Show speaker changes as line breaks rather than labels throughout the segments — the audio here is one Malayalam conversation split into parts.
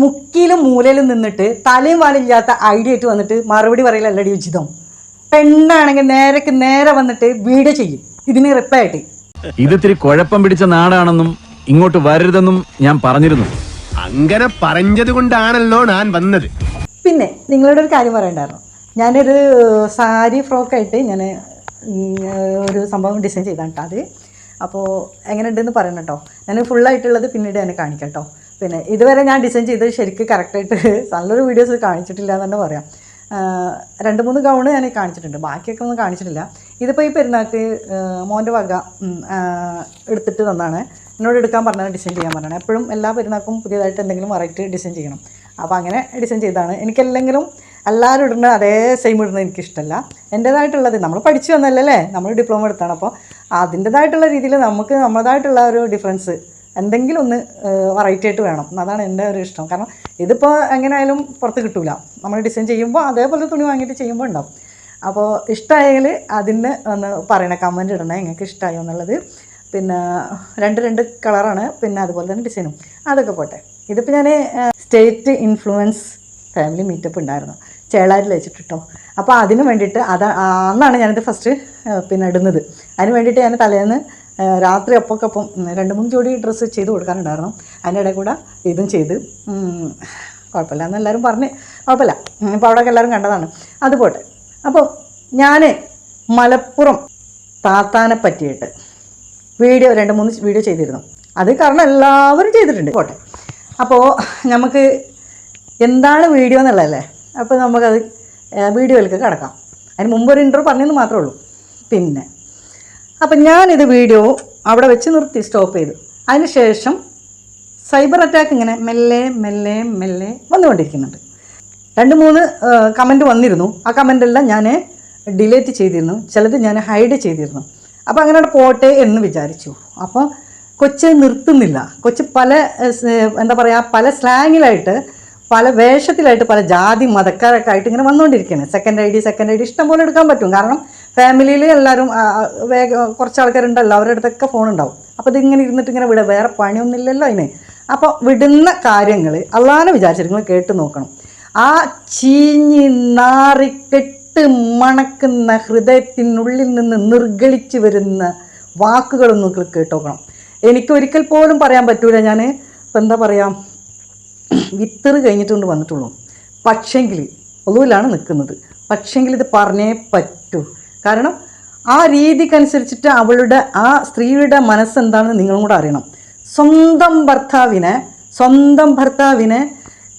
മുക്കിലും മൂലയിലും നിന്നിട്ട് തലയും വാലില്ലാത്ത ഐഡിയ ആയിട്ട് വന്നിട്ട് മറുപടി പറയലല്ലടി ഉചിതം. പെണ്ണാണെങ്കിൽ നേരക്ക് നേരെ വന്നിട്ട് വീഡിയോ ചെയ്യും. ഇതിന് റിപ്ലൈ ആയിട്ട്.
ഇതിത്തിരി കുഴപ്പം പിടിച്ച നാടാണെന്നും ഇങ്ങോട്ട് വരരുതെന്നും ഞാൻ പറഞ്ഞിരുന്നു.
അങ്ങനെ പറഞ്ഞത് കൊണ്ടാണല്ലോ ഞാൻ വന്നത്.
പിന്നെ നിങ്ങളോട് ഒരു കാര്യം പറയണ്ടായിരുന്നു. ഞാനൊരു സാരി ഫ്രോക്കായിട്ട് ഞാൻ ഒരു സംഭവം ഡിസൈൻ ചെയ്താണ് കേട്ടോ അത്. അപ്പോൾ എങ്ങനെയുണ്ടെന്ന് പറയണം കേട്ടോ ഞാൻ ഫുള്ളായിട്ടുള്ളത് പിന്നീട് ഞാൻ കാണിക്കാം കേട്ടോ പിന്നെ ഇതുവരെ ഞാൻ ഡിസൈൻ ചെയ്തത് ശരിക്കും കറക്റ്റായിട്ട് നല്ലൊരു വീഡിയോസ് കാണിച്ചിട്ടില്ല എന്ന് തന്നെ പറയാം. രണ്ട് മൂന്ന് ഗൗണ് ഞാൻ കാണിച്ചിട്ടുണ്ട്. ബാക്കിയൊക്കെ ഒന്നും കാണിച്ചിട്ടില്ല. ഇതിപ്പോൾ ഈ പെരുന്നാൾക്ക് മോന്റെ വക എടുത്തിട്ട് തന്നാണ്. എന്നോട് എടുക്കാൻ പറഞ്ഞാൽ ഡിസൈൻ ചെയ്യാൻ പറഞ്ഞാണ് എപ്പോഴും എല്ലാ പെരുന്നാൾക്കും പുതിയതായിട്ട് എന്തെങ്കിലും വെറൈറ്റി ഡിസൈൻ ചെയ്യണം. അപ്പോൾ അങ്ങനെ ഡിസൈൻ ചെയ്താണ് എനിക്കെല്ലെങ്കിലും എല്ലാവരും ഇടുന്ന അതേ സെയിം ഇടുന്നത് എനിക്കിഷ്ടമല്ല എന്റേതായിട്ടുള്ളത് നമ്മൾ പഠിച്ചു വന്നല്ലേ നമ്മൾ ഡിപ്ലോമ എടുത്താണ്. അപ്പോൾ അതിന്റേതായിട്ടുള്ള രീതിയിൽ നമുക്ക് നമ്മളതായിട്ടുള്ള ഒരു ഡിഫറൻസ് എന്തെങ്കിലും ഒന്ന് വെറൈറ്റി ആയിട്ട് വേണം. അതാണ് എന്റെ ഒരു ഇഷ്ടം. കാരണം ഇതിപ്പോൾ എങ്ങനെയായാലും പുറത്ത് കിട്ടില്ല നമ്മൾ ഡിസൈൻ ചെയ്യുമ്പോൾ അതേപോലെ തുണി വാങ്ങിയിട്ട് ചെയ്യുമ്പോൾ ഉണ്ടാവും. അപ്പോൾ ഇഷ്ടമായെങ്കിൽ അതിന് ഒന്ന് പറയണേ കമന്റ് ഇടണേ നിങ്ങൾക്ക് ഇഷ്ടമായോ എന്നുള്ളത്. പിന്നെ രണ്ട് രണ്ട് കളറാണ് പിന്നെ അതുപോലെ തന്നെ ഡിസൈനും അതൊക്കെ പോട്ടെ. ഇതിപ്പോൾ ഞാൻ സ്റ്റേറ്റ് ഇൻഫ്ലുവൻസ് ഫാമിലി മീറ്റപ്പ് ഉണ്ടായിരുന്നു. ചേളാരിൽ വെച്ചിട്ട് കേട്ടോ അപ്പോൾ അതിന് വേണ്ടിയിട്ട് അത് അന്നാണ് ഞാനിത് ഫസ്റ്റ് പിന്നെ ഇടുന്നത്. അതിന് വേണ്ടിയിട്ട് ഞാൻ തലേന്ന് രാത്രി അപ്പോക്കപ്പം രണ്ട് മൂന്ന് ജോഡി ഡ്രസ്സ് ചെയ്ത് കൊടുക്കാനുണ്ടായിരുന്നു. അതിന്റെ ഇടയിൽ കൂടെ ഇതും ചെയ്ത് കുഴപ്പമില്ല എന്ന് എല്ലാവരും പറഞ്ഞ് കുഴപ്പമില്ല. ഇപ്പോൾ അവിടെയൊക്കെ എല്ലാവരും കണ്ടതാണ്. അത് പോട്ടെ അപ്പോൾ ഞാൻ മലപ്പുറം താത്താനെ പറ്റിയിട്ട് വീഡിയോ രണ്ട് മൂന്ന് വീഡിയോ ചെയ്തിരുന്നു. അത് കാരണം എല്ലാവരും ചെയ്തിട്ടുണ്ട്. പോട്ടെ. അപ്പോൾ നമുക്ക് എന്താണ് വീഡിയോ എന്നുള്ളതല്ലേ? അപ്പോൾ നമുക്കത് വീഡിയോയിലേക്ക് കിടക്കാം. അതിന് മുമ്പ് ഒരു ഇന്റർവ്യൂ പറഞ്ഞെന്ന് മാത്രമേ ഉള്ളൂ. പിന്നെ അപ്പം ഞാനിത് വീഡിയോ അവിടെ വെച്ച് നിർത്തി സ്റ്റോപ്പ് ചെയ്തു. അതിന് ശേഷം സൈബർ അറ്റാക്ക് ഇങ്ങനെ മെല്ലെ മെല്ലെ മെല്ലെ വന്നുകൊണ്ടിരിക്കുന്നുണ്ട്. രണ്ട് മൂന്ന് കമന്റ് വന്നിരുന്നു. ആ കമന്റെല്ലാം ഞാൻ ഡിലേറ്റ് ചെയ്തിരുന്നു. ചിലത് ഞാൻ ഹൈഡ് ചെയ്തിരുന്നു. അപ്പോൾ അങ്ങനെ പോട്ടെ എന്ന് വിചാരിച്ചു. അപ്പോൾ കൊച്ച് നിർത്തുന്നില്ല. കൊച്ച് പല എന്താ പറയുക പല സ്ലാങ്ങിലായിട്ട് പല വേഷത്തിലായിട്ട് പല ജാതി മതക്കാരൊക്കെ ആയിട്ട് ഇങ്ങനെ വന്നുകൊണ്ടിരിക്കുകയാണ്. Second I D second I D ഇഷ്ടം പോലെ എടുക്കാൻ പറ്റും. കാരണം ഫാമിലിയിൽ എല്ലാവരും വേഗം കുറച്ച് ആൾക്കാരുണ്ടല്ലോ അവരുടെ അടുത്തൊക്കെ ഫോൺ ഉണ്ടാവും അപ്പോൾ ഇതിങ്ങനെ ഇരുന്നിട്ട് ഇങ്ങനെ വിടുക വേറെ പണിയൊന്നുമില്ലല്ലോ അതിന്. അപ്പോൾ വിടുന്ന കാര്യങ്ങൾ അള്ളാഹാനെ വിചാരിച്ചിട്ട് നിങ്ങൾ കേട്ട് നോക്കണം. ആ ചീഞ്ഞി നാറിക്കെട്ട് മണക്കുന്ന ഹൃദയത്തിനുള്ളിൽ നിന്ന് നിർഗളിച്ച് വരുന്ന വാക്കുകളൊന്നും നിങ്ങൾ കേട്ട് നോക്കണം. എനിക്ക് ഒരിക്കൽ പോലും പറയാൻ പറ്റൂല ഞാൻ ഇപ്പം എന്താ പറയുക വിത്തറ് കഴിഞ്ഞിട്ടുണ്ട് വന്നിട്ടുള്ളൂ. പക്ഷെങ്കിൽ ഒന്നുമില്ലാണ് നിൽക്കുന്നത്. പക്ഷെങ്കിൽ ഇത് പറഞ്ഞേ പറ്റൂ. കാരണം ആ രീതിക്കനുസരിച്ചിട്ട് അവളുടെ ആ സ്ത്രീയുടെ മനസ്സെന്താണെന്ന് നിങ്ങളും കൂടെ അറിയണം. സ്വന്തം ഭർത്താവിനെ സ്വന്തം ഭർത്താവിനെ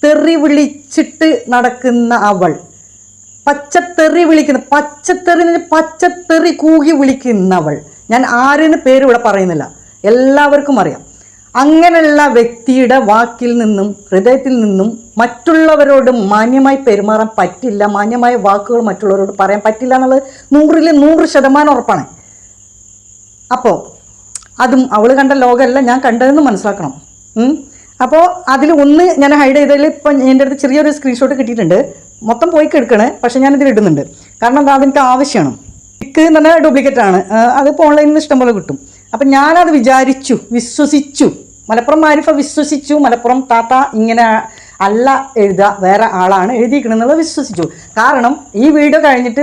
തെറി വിളിച്ചിട്ട് നടക്കുന്ന അവൾ പച്ചത്തെറി വിളിക്കുന്ന പച്ചത്തെറി പച്ചത്തെറി കൂകി വിളിക്കുന്നവൾ. ഞാൻ ആരെന്ന് പേര് ഇവിടെ പറയുന്നില്ല. എല്ലാവർക്കും അറിയാം. അങ്ങനെയുള്ള വ്യക്തിയുടെ വാക്കിൽ നിന്നും ഹൃദയത്തിൽ നിന്നും മറ്റുള്ളവരോട് മാന്യമായി പെരുമാറാൻ പറ്റില്ല. മാന്യമായ വാക്കുകൾ മറ്റുള്ളവരോട് പറയാൻ പറ്റില്ല എന്നുള്ളത് നൂറിൽ നൂറ് ശതമാനം ഉറപ്പാണ്. അപ്പോൾ അതും അവൾ കണ്ട ലോകമല്ല ഞാൻ കണ്ടതെന്ന് മനസ്സിലാക്കണം. അപ്പോൾ അതിൽ ഒന്ന് ഞാൻ ഹൈഡ് ചെയ്തതിൽ ഇപ്പം എന്റെ അടുത്ത് ചെറിയൊരു സ്ക്രീൻഷോട്ട് കിട്ടിയിട്ടുണ്ട്. മൊത്തം പോയി കിടക്കണേ പക്ഷെ ഞാനിതിൽ ഇടുന്നുണ്ട്. കാരണം എന്താ അതെനിക്ക് ആവശ്യമാണ് പിക്ക് എന്ന് പറഞ്ഞാൽ ഡ്യൂപ്ലിക്കേറ്റ് ആണ്. അതിപ്പോൾ ഓൺലൈനിൽ ഇഷ്ടംപോലെ കിട്ടും. അപ്പം ഞാനത് വിചാരിച്ചു വിശ്വസിച്ചു. മലപ്പുറം മാരിഫ വിശ്വസിച്ചു. മലപ്പുറം താത്ത ഇങ്ങനെ അല്ല എഴുതുക വേറെ ആളാണ് എഴുതിയിരിക്കണമെന്നുള്ളത് വിശ്വസിച്ചു. കാരണം ഈ വീഡിയോ കഴിഞ്ഞിട്ട്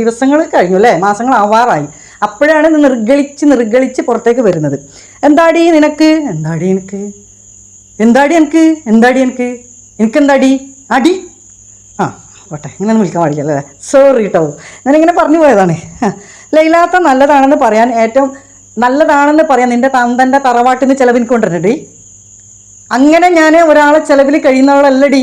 ദിവസങ്ങൾ കഴിഞ്ഞു അല്ലേ? മാസങ്ങൾ ആവാറായി. അപ്പോഴാണ് നിർഗളിച്ച് നിർഗളിച്ച് പുറത്തേക്ക് വരുന്നത്. എന്താടി നിനക്ക്? എന്താടി എനിക്ക് എന്താടി എനിക്ക് എന്താടി എനിക്ക് എനിക്കെന്താടി അടി? ആ പോട്ടെ ഇങ്ങനെ വിളിക്കാൻ പാടില്ല അല്ലേ? സോറി കേട്ടോ ഞാനിങ്ങനെ പറഞ്ഞു പോയതാണ്. ലൈലാത്ത നല്ലതാണെന്ന് പറയാൻ ഏറ്റവും നല്ലതാണെന്ന് പറയാം. നിന്റെ തന്തന്റെ തറവാട്ടിൽ നിന്ന് ചിലവ് എനിക്ക് കൊണ്ടുവരണ്ടേ അങ്ങനെ ഞാൻ ഒരാളെ ചിലവിൽ കഴിയുന്നവളല്ലടി.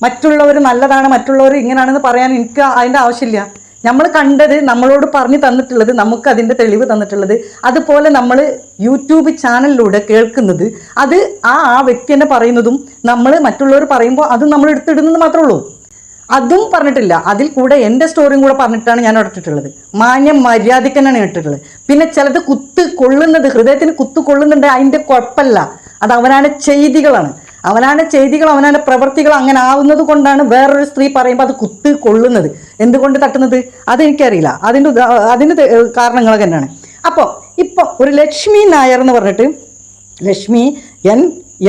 മറ്റുള്ളവർ നല്ലതാണ് മറ്റുള്ളവർ ഇങ്ങനെയാണെന്ന് പറയാൻ എനിക്ക് അതിന്റെ ആവശ്യമില്ല. നമ്മൾ കണ്ടത് നമ്മളോട് പറഞ്ഞു തന്നിട്ടുള്ളത് നമുക്ക് അതിന്റെ തെളിവ് തന്നിട്ടുള്ളത് അതുപോലെ നമ്മൾ യൂട്യൂബ് ചാനലിലൂടെ കേൾക്കുന്നത് അത് ആ ആ വ്യക്തി തന്നെ പറയുന്നതും നമ്മൾ മറ്റുള്ളവർ പറയുമ്പോൾ അത് നമ്മൾ എടുത്തിടുന്നത് മാത്രമേ ഉള്ളൂ. അതും പറഞ്ഞിട്ടില്ല. അതിൽ കൂടെ എന്റെ സ്റ്റോറിയും കൂടെ പറഞ്ഞിട്ടാണ് ഞാൻ ഇട്ടിട്ടുള്ളത്. മാന്യം മര്യാദയ്ക്ക് തന്നെയാണ് ഇട്ടിട്ടുള്ളത്. പിന്നെ ചിലത് കുത്ത് കൊള്ളുന്നത് ഹൃദയത്തിന് കുത്ത് കൊള്ളുന്നുണ്ട് അതിന്റെ കുഴപ്പമില്ല. അത് അവനാണ് ചെയ്തികളാണ്. അവനാണ് ചെയ്തികൾ അവനാണ് പ്രവൃത്തികൾ അങ്ങനെ ആവുന്നത് കൊണ്ടാണ് വേറൊരു സ്ത്രീ പറയുമ്പോൾ അത് കുത്ത് കൊള്ളുന്നത്. എന്തുകൊണ്ട് തട്ടുന്നത്? അതെനിക്കറിയില്ല. അതിന്റെ അതിന്റെ കാരണങ്ങളൊക്കെ തന്നെയാണ്. അപ്പോൾ ഇപ്പോൾ ഒരു ലക്ഷ്മി നായർ എന്ന് പറഞ്ഞിട്ട് Lakshmi N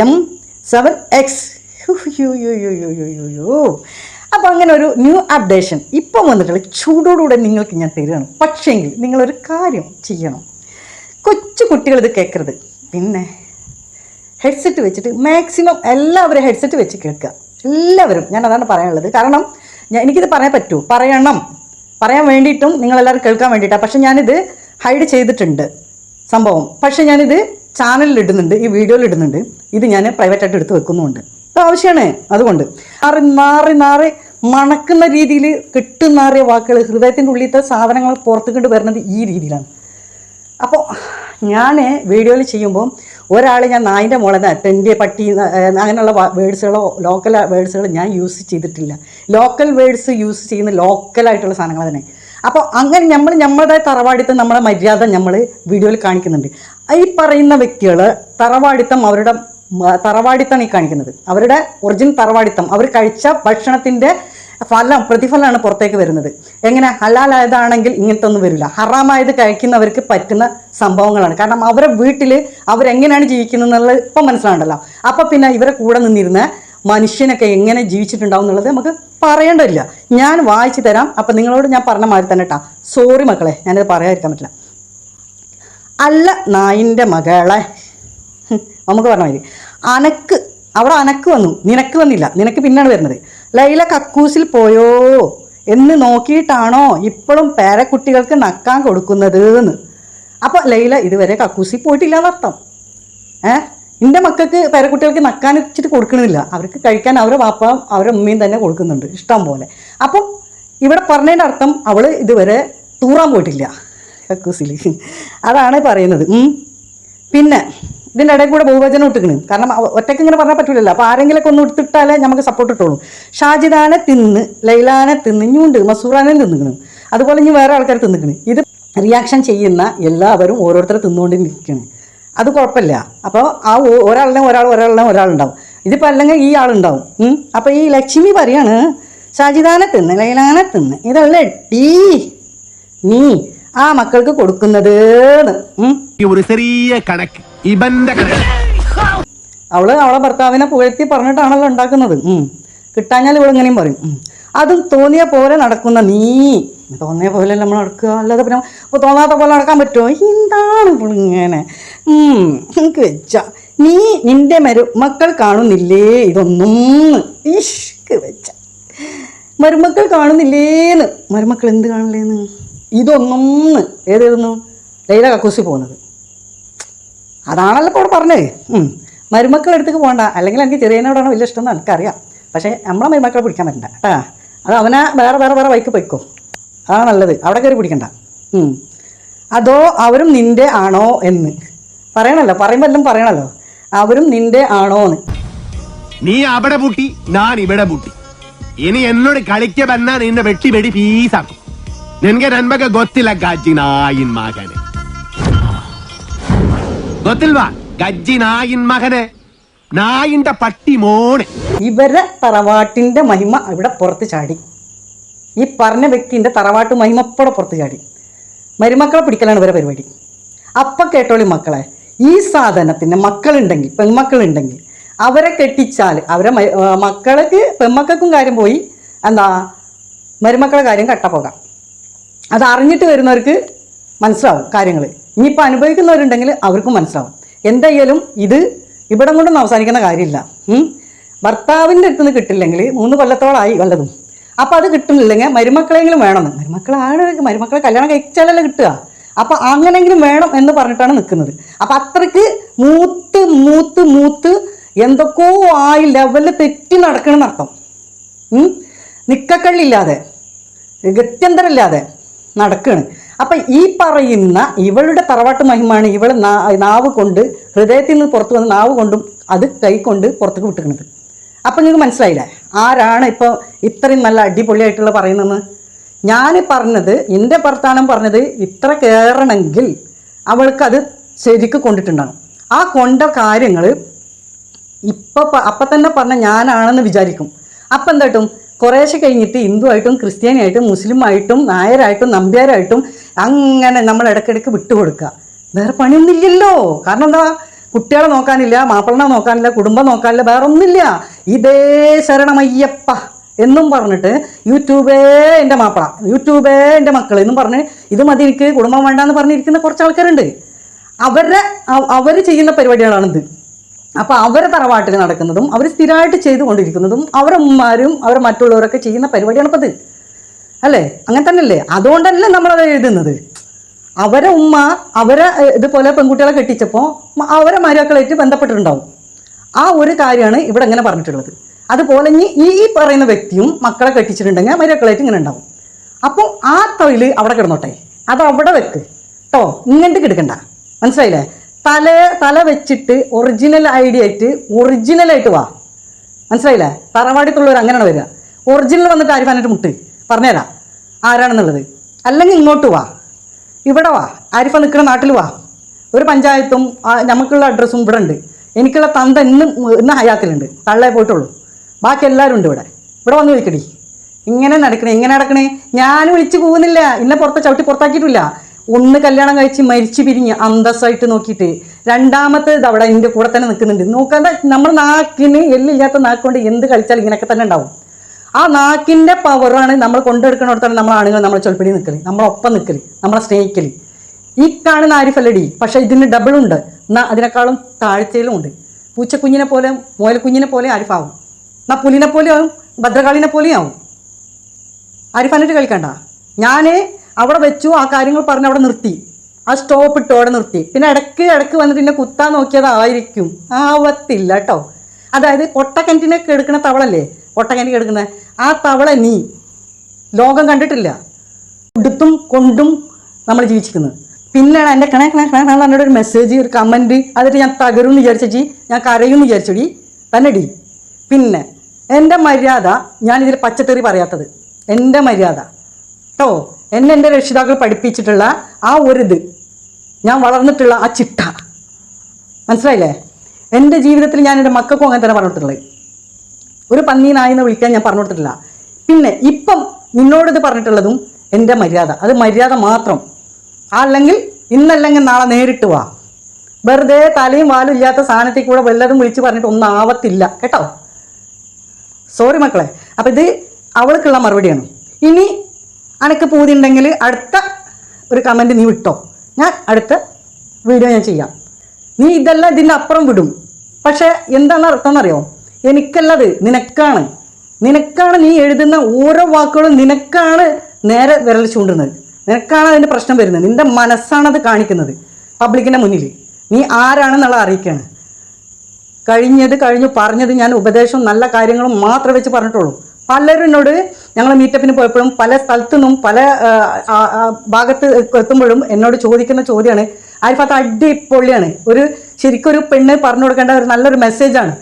M seven X. അപ്പോൾ അങ്ങനെ ഒരു ന്യൂ അപ്ഡേഷൻ ഇപ്പം വന്നിട്ടുള്ള ചൂടോടുകൂടെ നിങ്ങൾക്ക് ഞാൻ തരികയാണ് പക്ഷേങ്കിൽ നിങ്ങളൊരു കാര്യം ചെയ്യണം. കൊച്ചു കുട്ടികൾ ഇത് കേൾക്കരുത് പിന്നെ ഹെഡ്സെറ്റ് വെച്ചിട്ട് മാക്സിമം എല്ലാവരും ഹെഡ്സെറ്റ് വെച്ച് കേൾക്കുക. എല്ലാവരും ഞാൻ അതാണ് പറയാനുള്ളത്. കാരണം ഞാൻ എനിക്കിത് പറയാൻ പറ്റൂ. പറയണം. പറയാൻ വേണ്ടിയിട്ടും നിങ്ങളെല്ലാവരും കേൾക്കാൻ വേണ്ടിയിട്ടാണ് പക്ഷേ ഞാനിത് ഹൈഡ് ചെയ്തിട്ടുണ്ട് സംഭവം. പക്ഷേ ഞാനിത് ചാനലിൽ ഇടുന്നുണ്ട്. ഈ വീഡിയോയിൽ ഇടുന്നുണ്ട്. ഇത് ഞാൻ പ്രൈവറ്റായിട്ട് എടുത്ത് വെക്കുന്നുമുണ്ട്. ആവശ്യമാണ് അതുകൊണ്ട് ആറി നാറി നാറി മണക്കുന്ന രീതിയിൽ കെട്ടുനാറിയ വാക്കുകൾ ഹൃദയത്തിന്റെ ഉള്ളിലത്തെ സാധനങ്ങൾ പുറത്തുകൊണ്ട് വരുന്നത് ഈ രീതിയിലാണ്. അപ്പോൾ ഞാൻ വീഡിയോയിൽ ചെയ്യുമ്പോൾ ഒരാൾ ഞാൻ നായിന്റെ മോളെ തെന്റെ പട്ടി അങ്ങനെയുള്ള വേർഡ്സുകളോ ലോക്കൽ വേർഡ്സുകളോ ഞാൻ യൂസ് ചെയ്തിട്ടില്ല. ലോക്കൽ വേഡ്സ് യൂസ് ചെയ്യുന്ന ലോക്കലായിട്ടുള്ള സാധനങ്ങൾ തന്നെ. അപ്പോൾ അങ്ങനെ നമ്മൾ നമ്മളുടെ തറവാടിത്തം നമ്മുടെ മര്യാദ നമ്മൾ വീഡിയോയിൽ കാണിക്കുന്നുണ്ട്. ഈ പറയുന്ന വ്യക്തികൾ തറവാടിത്തം അവരുടെ തറവാടിത്തമാണ് ഈ കാണിക്കുന്നത്. അവരുടെ ഒറിജിൻ തറവാടിത്തം. അവർ കഴിച്ച ഭക്ഷണത്തിന്റെ ഫലം പ്രതിഫലമാണ് പുറത്തേക്ക് വരുന്നത്. എങ്ങനെ? ഹലാലായതാണെങ്കിൽ ഇങ്ങനത്തെ ഒന്നും വരില്ല. ഹറാമായത് കഴിക്കുന്നവർക്ക് പറ്റുന്ന സംഭവങ്ങളാണ്. കാരണം അവരെ വീട്ടിൽ അവരെങ്ങനെയാണ് ജീവിക്കുന്നത് എന്നുള്ളത് ഇപ്പം മനസ്സിലാണ്ടല്ലോ അപ്പം പിന്നെ ഇവരെ കൂടെ നിന്നിരുന്ന മനുഷ്യനൊക്കെ എങ്ങനെ ജീവിച്ചിട്ടുണ്ടാവും എന്നുള്ളത് നമുക്ക് പറയേണ്ടതില്ല. ഞാൻ വായിച്ചു തരാം. അപ്പം നിങ്ങളോട് ഞാൻ പറഞ്ഞ മാതിരി തന്നെ കേട്ടാ സോറി മക്കളെ ഞാനത് പറയാതിരിക്കാൻ പറ്റില്ല. അല്ല നായിന്റെ മകളെ. നമുക്ക് പറഞ്ഞ മതി അനക്ക് അവിടെ അനക്ക് വന്നു. നിനക്ക് വന്നില്ല. നിനക്ക് പിന്നാണ് വരുന്നത്. ലൈല കക്കൂസിൽ പോയോ? എന്ന് നോക്കിയിട്ടാണോ ഇപ്പോഴും പേരക്കുട്ടികൾക്ക് നക്കാൻ കൊടുക്കുന്നത് എന്ന് അപ്പോൾ ലൈല ഇതുവരെ കക്കൂസിൽ പോയിട്ടില്ല എന്നർത്ഥം. ഏ? എന്റെ മക്കൾക്ക് പേരക്കുട്ടികൾക്ക് നക്കാൻ വെച്ചിട്ട് കൊടുക്കണില്ല അവർക്ക് കഴിക്കാൻ അവരുടെ വാപ്പ അവരുടെ ഉമ്മയും തന്നെ കൊടുക്കുന്നുണ്ട്. ഇഷ്ടം പോലെ. അപ്പം ഇവിടെ പറഞ്ഞതിന്റെ അർത്ഥം അവൾ ഇതുവരെ തൂറാൻ പോയിട്ടില്ല കക്കൂസിൽ അതാണ് പറയുന്നത്. പിന്നെ ഇതിന്റെ ഇടയിൽ കൂടെ ബഹുവചനം ഇട്ടിക്കണ് കാരണം ഒറ്റയ്ക്ക് ഇങ്ങനെ പറഞ്ഞാൽ പറ്റില്ലല്ലോ അപ്പോൾ ആരെങ്കിലൊക്കെ ഒന്ന് എടുത്തിട്ടാലേ നമുക്ക് സപ്പോർട്ട് ഇട്ടുള്ളൂ ഷാജിദാനെ തിന്ന് ലൈലാനെ തിന്ന് ഇഞ്ഞുണ്ട് മസൂറാനെ തിന്നിക്കണ്. അതുപോലെ ഇനി വേറെ ആൾക്കാർ തിന്നിക്കണ്. ഇത് റിയാക്ഷൻ ചെയ്യുന്ന എല്ലാവരും ഓരോരുത്തർ തിന്നുകൊണ്ടിരിക്കുകയാണ് അത് കുഴപ്പമില്ല. അപ്പോൾ ആ ഒരാളിനെ ഒരാൾ ഒരാളിനെ ഒരാളുണ്ടാവും. ഇതിപ്പോൾ അല്ലെങ്കിൽ ഈ ആളുണ്ടാവും. അപ്പോൾ ഈ ലക്ഷ്മി പറയാണ് ഷാജിദാനെ തിന്ന് ലൈലാനെ തിന്ന്. ഇതല്ലേ ടീ. നീ ആ മക്കൾക്ക് കൊടുക്കുന്നത്
ഒരു ചെറിയ കണക്ക്. ഇവന്റെ അവൾ
അവളെ ഭർത്താവിനെ പുകഴ്ത്തി പറഞ്ഞിട്ടാണല്ലോ ഉണ്ടാക്കുന്നത്. കിട്ടാഞ്ഞാൽ ഇവിടെ ഇങ്ങനെയും പറയും. അത് തോന്നിയ പോലെ നടക്കുന്ന നീ. തോന്നിയ പോലെ നമ്മൾ നടക്കുക? അല്ലാതെ പിന്നെ ഇപ്പോൾ തോന്നാത്ത പോലെ നടക്കാൻ പറ്റുമോ? എന്താണ് ഇപ്പോൾ ഇങ്ങനെ? എനിക്ക് വെച്ച നീ നിന്റെ മരുമക്കൾ കാണുന്നില്ലേ? ഇതൊന്നും ഇഷ്ക്ക് വെച്ച മരുമക്കൾ കാണുന്നില്ലേന്ന്. മരുമക്കൾ എന്ത് കാണില്ലേന്ന് ഇതൊന്നും ഏതേതൊന്നു ലൈല കക്കൂസി പോകുന്നത്. അതാണല്ലോ ഇപ്പോൾ പറഞ്ഞേ മരുമക്കളെടുത്തേക്ക് പോകണ്ട. അല്ലെങ്കിൽ എനിക്ക് ചെറിയനോടാണ് വലിയ ഇഷ്ടം എന്ന് എനിക്കറിയാം. പക്ഷേ നമ്മളെ മരുമക്കളെ പിടിക്കാൻ പറ്റണ്ട കേട്ടാ. അത് അവനെ വേറെ വേറെ വേറെ വൈക്ക് പോയിക്കോ. അതാണ് നല്ലത്. അവിടെ കയറി പിടിക്കണ്ട. അതോ അവരും നിന്റെ ആണോ എന്ന്. പറയണല്ലോ. പറയുമ്പോൾ എല്ലാം പറയണല്ലോ. അവരും നിന്റെ ആണോ എന്ന്.
നീ അവിടെ പൂട്ടി ഞാൻ ഇവിടെ പൂട്ടി. ഇനി എന്നോട് കളിക്ക നിന്റെ വെട്ടി വെടി പീസാക്കും. നിനക്ക് നന്മക ഗൊത്തില ഗാജിനായി നായിൻ മകനെ. നായിന്റെ പട്ടി മോനെ.
ഇവരുടെ തറവാട്ടിന്റെ മഹിമ ഇവിടെ പുറത്ത് ചാടി. ഈ പറഞ്ഞ വ്യക്തിന്റെ തറവാട്ട് മഹിമപ്പടെ പുറത്ത് ചാടി. മരുമക്കളെ പിടിക്കലാണ് ഇവരെ പരിപാടി. അപ്പൊ കേട്ടോളി മക്കളെ ഈ സാധനത്തിന് മക്കളുണ്ടെങ്കിൽ പെൺമക്കളുണ്ടെങ്കിൽ അവരെ കെട്ടിച്ചാൽ അവരെ മക്കൾക്ക് പെൺമക്കൾക്കും കാര്യം പോയി എന്താ മരുമക്കളെ കാര്യം കട്ടപ്പോകാം അത് അറിഞ്ഞിട്ട് വരുന്നവർക്ക് മനസ്സിലാവും കാര്യങ്ങൾ ഇനിയിപ്പോൾ അനുഭവിക്കുന്നവരുണ്ടെങ്കിൽ അവർക്കും മനസ്സിലാവും. എന്തായാലും ഇത് ഇവിടം കൊണ്ടൊന്നും അവസാനിക്കുന്ന കാര്യമില്ല. ഭർത്താവിന്റെ അടുത്ത് നിന്ന് കിട്ടില്ലെങ്കിൽ മൂന്ന് കൊല്ലത്തോളമായി വല്ലതും. അപ്പോൾ അത് കിട്ടുന്നില്ലെങ്കിൽ മരുമക്കളെങ്കിലും വേണമെന്ന്. മരുമക്കളാണ് മരുമക്കളെ കല്യാണം കഴിച്ചാലല്ലേ കിട്ടുക. അപ്പോൾ അങ്ങനെങ്കിലും വേണം എന്ന് പറഞ്ഞിട്ടാണ് നിൽക്കുന്നത്. അപ്പോൾ അത്രയ്ക്ക് മൂത്ത് മൂത്ത് മൂത്ത് എന്തൊക്കെയോ ആയി ലെവലിൽ തെറ്റി നടക്കണമെന്ന് അർത്ഥം. നിക്കക്കള്ളില്ലാതെ ഗത്യന്തരമില്ലാതെ നടക്കുകയാണ് അപ്പം ഈ പറയുന്ന ഇവളുടെ തറവാട്ട് മഹിമാണ് ഇവൾ നാവ് കൊണ്ട് ഹൃദയത്തിൽ നിന്ന് പുറത്തു വന്ന് നാവ് കൊണ്ടും അത് കൈക്കൊണ്ട് കൊണ്ട് പുറത്തേക്ക് വിട്ടുക്കുന്നത് അപ്പം നിങ്ങൾക്ക് മനസ്സിലായില്ലേ? ആരാണ് ഇപ്പോൾ ഇത്രയും നല്ല അടിപൊളിയായിട്ടുള്ള പറയുന്നത്? ഞാൻ പറഞ്ഞത് എന്റെ ഭർത്താനം പറഞ്ഞത് ഇത്ര കയറണമെങ്കിൽ അവൾക്കത് ശരിക്ക് കൊണ്ടിട്ടുണ്ടാകും. ആ കൊണ്ട കാര്യങ്ങൾ ഇപ്പം അപ്പം തന്നെ പറഞ്ഞ ഞാനാണെന്ന് വിചാരിക്കും. അപ്പം എന്തായിട്ടും കുറേശ്ശെ കഴിഞ്ഞിട്ട് ഹിന്ദുവായിട്ടും ക്രിസ്ത്യാനിയായിട്ടും മുസ്ലിമായിട്ടും നായരായിട്ടും നമ്പ്യാരായിട്ടും അങ്ങനെ നമ്മൾ ഇടയ്ക്കിടയ്ക്ക് വിട്ടുകൊടുക്കുക. വേറെ പണിയൊന്നുമില്ലല്ലോ. കാരണം എന്താ? കുട്ടികളെ നോക്കാനില്ല മാപ്പിളനെ നോക്കാനില്ല കുടുംബം നോക്കാനില്ല വേറെ ഒന്നുമില്ല ഇതേ ശരണമയ്യപ്പ എന്നും പറഞ്ഞിട്ട് യൂട്യൂബേ എന്റെ മാപ്പിള യൂട്യൂബേ എന്റെ മക്കൾ എന്നും പറഞ്ഞ് ഇത് മതി എനിക്ക് കുടുംബം വേണ്ടെന്ന് പറഞ്ഞിരിക്കുന്ന കുറച്ച് ആൾക്കാരുണ്ട്. അവരുടെ അവർ ചെയ്യുന്ന പരിപാടികളാണിത്. അപ്പോൾ അവരെ തറവാട്ടിൽ നടക്കുന്നതും അവർ സ്ഥിരമായിട്ട് ചെയ്തുകൊണ്ടിരിക്കുന്നതും അവരെ ഉമ്മമാരും അവർ മറ്റുള്ളവരൊക്കെ ചെയ്യുന്ന പരിപാടിയാണ് ഇപ്പത്. അല്ലേ? അങ്ങനെ തന്നെയല്ലേ? അതുകൊണ്ടല്ലേ നമ്മളത് എഴുതുന്നത്. അവരെ ഉമ്മ അവരെ ഇതുപോലെ പെൺകുട്ടികളെ കെട്ടിച്ചപ്പോൾ അവരെ മരുമക്കളായിട്ട് ബന്ധപ്പെട്ടിട്ടുണ്ടാവും. ആ ഒരു കാര്യമാണ് ഇവിടെ ഇങ്ങനെ പറഞ്ഞിട്ടുള്ളത്. അതുപോലെ ഇനി ഈ ഈ പറയുന്ന വ്യക്തിയും മക്കളെ കെട്ടിച്ചിട്ടുണ്ടെങ്കിൽ മരുമക്കളായിട്ട് ഇങ്ങനെ ഉണ്ടാവും. അപ്പോൾ ആ തൊഴിൽ അവിടെ കിടന്നോട്ടെ. അത് അവിടെ വെക്ക്. കേട്ടോ ഇങ്ങോട്ട് കിടക്കണ്ട മനസ്സിലായില്ലേ? തല തല വെച്ചിട്ട് ഒറിജിനൽ ഐഡിയ ആയിട്ട് ഒറിജിനലായിട്ട് വാ. മനസ്സിലായില്ലേ? തറവാടിത്തുള്ളവർ അങ്ങനെയാണ് വരിക. ഒറിജിനൽ വന്നിട്ട് ആരിഫാനായിട്ട് മുട്ട്? പറഞ്ഞുതരാം. ആരാണെന്നുള്ളത്? അല്ലെങ്കിൽ ഇങ്ങോട്ട് വാ. ഇവിടെ വാ. ആരിഫ നിൽക്കുന്ന നാട്ടിൽ വാ. ഒരു പഞ്ചായത്തും നമുക്കുള്ള അഡ്രസ്സും ഇവിടെ ഉണ്ട്. എനിക്കുള്ള തന്ത ഇന്ന് ഇന്ന് ഹയാത്തിലുണ്ട്. തള്ളേ പോയിട്ടുള്ളൂ. ബാക്കി എല്ലാവരും ഉണ്ട് ഇവിടെ. ഇവിടെ വന്ന് വിളിക്കടി ഇങ്ങനെ നടക്കണേ ഇങ്ങനെ നടക്കണേ. ഞാൻ വിളിച്ച് പോകുന്നില്ല ഇന്നെ പുറത്ത് ചവിട്ടി പുറത്താക്കിയിട്ടില്ല. ഒന്ന് കല്യാണം കഴിച്ച് മരിച്ചു പിരിഞ്ഞ് അന്തസ്സായിട്ട് നോക്കിയിട്ട് രണ്ടാമത്തെ ഇത് അവിടെ എന്റെ കൂടെ തന്നെ നിൽക്കുന്നുണ്ട്. നോക്കാതെ നമ്മൾ നാക്കിന് എല്ലില്ലാത്ത നാക്കുകൊണ്ട് എന്ത് കളിച്ചാൽ ഇങ്ങനെയൊക്കെ തന്നെ ഉണ്ടാവും. ആ നാക്കിന്റെ പവറാണ് നമ്മൾ കൊണ്ടെടുക്കണോടത്താണ് നമ്മൾ ആണുങ്ങൾ നമ്മളെ ചൊൽപ്പിടി നിൽക്കൽ നമ്മളൊപ്പം നിൽക്കൽ നമ്മളെ സ്നേഹിക്കൽ ഈ കാണുന്ന ആരിഫല്ലടി പക്ഷേ ഇതിന് ഡബിളുണ്ട് എന്നാൽ അതിനേക്കാളും താഴ്ചയിലും ഉണ്ട്. പൂച്ചക്കുഞ്ഞിനെ പോലെ മുയൽക്കുഞ്ഞിനെ പോലെ ആരിഫാവും. എന്നാൽ പുലിനെ പോലെ ആവും ഭദ്രകാളിനെ പോലെയാവും ആരിഫാനായിട്ട് കളിക്കണ്ട. ഞാൻ അവിടെ വെച്ചു ആ കാര്യങ്ങൾ പറഞ്ഞ് അവിടെ നിർത്തി. ആ സ്റ്റോപ്പ് ഇട്ടു അവിടെ നിർത്തി. പിന്നെ ഇടയ്ക്ക് ഇടയ്ക്ക് വന്നിട്ട് എന്നെ കുത്താൻ നോക്കിയതായിരിക്കും ആവത്തില്ല കേട്ടോ അതായത് പൊട്ടക്കിണറ്റിനൊക്കെ എടുക്കുന്ന തവളല്ലേ? പൊട്ടക്കിണറ്റ് എടുക്കുന്ന ആ തവള നീ ലോകം കണ്ടിട്ടില്ല. ഉടുത്തും കൊണ്ടും നമ്മൾ ജീവിച്ചിരിക്കുന്നത് പിന്നെയാണ് എന്റെ കണേ കണേ കണേ കണേ എന്നോട് ഒരു മെസ്സേജ് ഒരു കമന്റ് അതിട്ട് ഞാൻ തകരും എന്ന് വിചാരിച്ചി ഞാൻ കരയും എന്ന് വിചാരിച്ചടി തന്നെടി പിന്നെ എന്റെ മര്യാദ ഞാനിതിൽ പച്ചത്തെറി പറയാത്തത്. എന്റെ മര്യാദ. കേട്ടോ എന്നെ എന്റെ രക്ഷിതാക്കൾ പഠിപ്പിച്ചിട്ടുള്ള ആ ഒരു ഇത് ഞാൻ വളർന്നിട്ടുള്ള ആ ചിട്ട. മനസ്സിലായില്ലേ? എന്റെ ജീവിതത്തിൽ ഞാൻ എന്റെ മക്കൾക്കും അങ്ങനെ തന്നെ പറഞ്ഞിട്ടുള്ളത് ഒരു പന്നി നായി എന്ന് വിളിക്കാൻ ഞാൻ പറഞ്ഞു കൊടുത്തിട്ടില്ല. പിന്നെ ഇപ്പം നിന്നോടിത് പറഞ്ഞിട്ടുള്ളതും എന്റെ മര്യാദ. അത് മര്യാദ മാത്രം. അല്ലെങ്കിൽ ഇന്നല്ലെങ്കിൽ നാളെ നേരിട്ട് വാ. വെറുതെ തലയും വാലും ഇല്ലാത്ത സാധനത്തിൽ കൂടെ വല്ലതും വിളിച്ച് പറഞ്ഞിട്ട് ഒന്നും ആവത്തില്ല. കേട്ടോ? സോറി മക്കളെ. അപ്പം ഇത് അവൾക്കുള്ള മറുപടിയാണ്. ഇനി അനക്ക് പൂതിയുണ്ടെങ്കിൽ അടുത്ത ഒരു കമന്റ് നീ വിട്ടോ. ഞാൻ അടുത്ത വീഡിയോ ഞാൻ ചെയ്യാം. നീ ഇതെല്ലാം ഇതിന്റെ അപ്പുറം വിടും. പക്ഷേ എന്താണ് അർത്ഥം എന്നറിയോ എനിക്കല്ലത് നിനക്കാണ്. നിനക്കാണ് നീ എഴുതുന്ന ഓരോ വാക്കുകളും നിനക്കാണ് നേരെ വിരൽ ചൂണ്ടുന്നത്. നിനക്കാണ് അതിന്റെ പ്രശ്നം വരുന്നത്. നിന്റെ മനസ്സാണത് കാണിക്കുന്നത്. പബ്ലിക്കിന്റെ മുന്നിൽ. നീ ആരാണെന്നുള്ളത് അറിയിക്കുകയാണ് കഴിഞ്ഞത് കഴിഞ്ഞു പറഞ്ഞത് ഞാൻ ഉപദേശവും നല്ല കാര്യങ്ങളും മാത്രമേ വെച്ച് പറഞ്ഞിട്ടുള്ളൂ. പലരും എന്നോട് ഞങ്ങൾ മീറ്റപ്പിന് പോയപ്പോഴും പല സ്ഥലത്തു നിന്നും പല ഭാഗത്ത് എത്തുമ്പോഴും എന്നോട് ചോദിക്കുന്ന ചോദ്യമാണ് ആരിഫാത്ത് അടിപൊളിയാണ്. ഒരു ശരിക്കും ഒരു പെണ്ണ് പറഞ്ഞു കൊടുക്കേണ്ട ഒരു നല്ലൊരു മെസ്സേജാണ്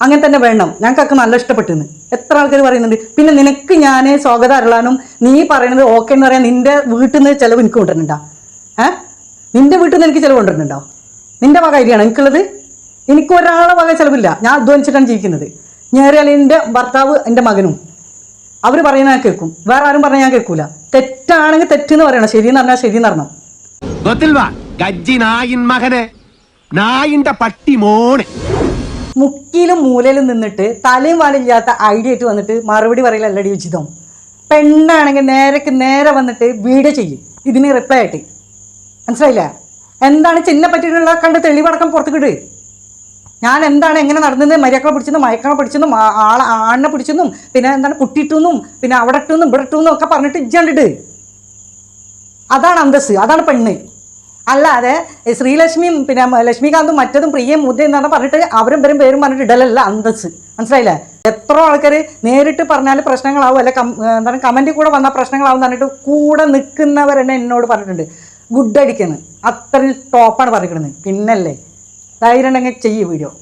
അങ്ങനെ തന്നെ വേണം. ഞങ്ങൾക്കൊക്കെ നല്ല ഇഷ്ടപ്പെട്ടെന്ന്. എത്ര ആൾക്കാർ പറയുന്നുണ്ട്. പിന്നെ നിനക്ക് ഞാൻ സ്വാഗതം അറിയാനും നീ പറയുന്നത് ഓക്കെ എന്ന് പറയാൻ നിന്റെ വീട്ടിൽ നിന്ന് ചിലവ് എനിക്ക് കൊണ്ടുവരുന്നുണ്ടോ ഏ? നിന്റെ വീട്ടിൽ നിന്ന് എനിക്ക് ചിലവ് കൊണ്ടുവരുന്നുണ്ടോ നിന്റെ വക ഇരിയാണ് എനിക്കുള്ളത്? എനിക്ക് ഒരാളെ വക ചിലവില്ല. ഞാൻ അധ്വാനിച്ചിട്ടാണ് ജീവിക്കുന്നത്. ഞേറിയാൽ എന്റെ ഭർത്താവ് എന്റെ മകനും. അവർ പറയുന്ന ഞാൻ കേൾക്കും. വേറെ ആരും പറഞ്ഞാൽ ഞാൻ കേൾക്കൂല. തെറ്റാണെങ്കിൽ തെറ്റെന്ന് പറയണം. ശരിയെന്ന് പറഞ്ഞാൽ ശരിയെന്ന് പറഞ്ഞു മുക്കിലും മൂലയിലും നിന്നിട്ട് തലയും വാലില്ലാത്ത ഐഡിയ ആയിട്ട് വന്നിട്ട് മറുപടി പറയലല്ലടി ഉചിതം. പെണ്ണാണെങ്കിൽ നേരക്ക് നേരെ വന്നിട്ട് വീഡിയോ ചെയ്യും. ഇതിന് റിപ്ലൈ ആയിട്ട്. മനസ്സിലായില്ല? എന്താണ് ചിന്ന പറ്റിയിട്ടുള്ള കണ്ട് തെളിവടക്കം പുറത്ത് കിട്ടുക ഞാൻ എന്താണ് എങ്ങനെ നടന്നത്? മര്യാക്കളെ പിടിച്ചെന്നും മയക്കളെ പിടിച്ചെന്നും ആളെ ആണിനെ പിടിച്ചെന്നും പിന്നെ എന്താണ് കുട്ടിയിട്ടുന്നും പിന്നെ അവിടെ ഇട്ടുന്നും ഇവിടെ ഇട്ടുന്നും ഒക്കെ പറഞ്ഞിട്ട് ഇജ്ജണ്ടിട്ട് അതാണ് അന്തസ് അതാണ് പെണ്ണ്. അല്ലാതെ ശ്രീലക്ഷ്മിയും പിന്നെ ലക്ഷ്മികാന്തും മറ്റതും പ്രിയം മുദ്രയും എന്നാണ് പറഞ്ഞിട്ട് അവരും പേരും പേരും പറഞ്ഞിട്ട് ഇടലല്ല അന്തസ് മനസ്സിലായില്ലേ? എത്ര ആൾക്കാർ നേരിട്ട് പറഞ്ഞാൽ പ്രശ്നങ്ങളാവും അല്ലെ എന്താണ് കമന്റിൽ കൂടെ വന്ന പ്രശ്നങ്ങളാവും പറഞ്ഞിട്ട് കൂടെ നിൽക്കുന്നവർ തന്നെ എന്നോട് പറഞ്ഞിട്ടുണ്ട്. ഗുഡ് അടിക്കുന്നത് അത്രയും ടോപ്പാണ് പറഞ്ഞിരിക്കുന്നത് പിന്നല്ലേ? ധൈര്യം ഉണ്ടെങ്കിൽ ചെയ്യ് വീഡിയോ.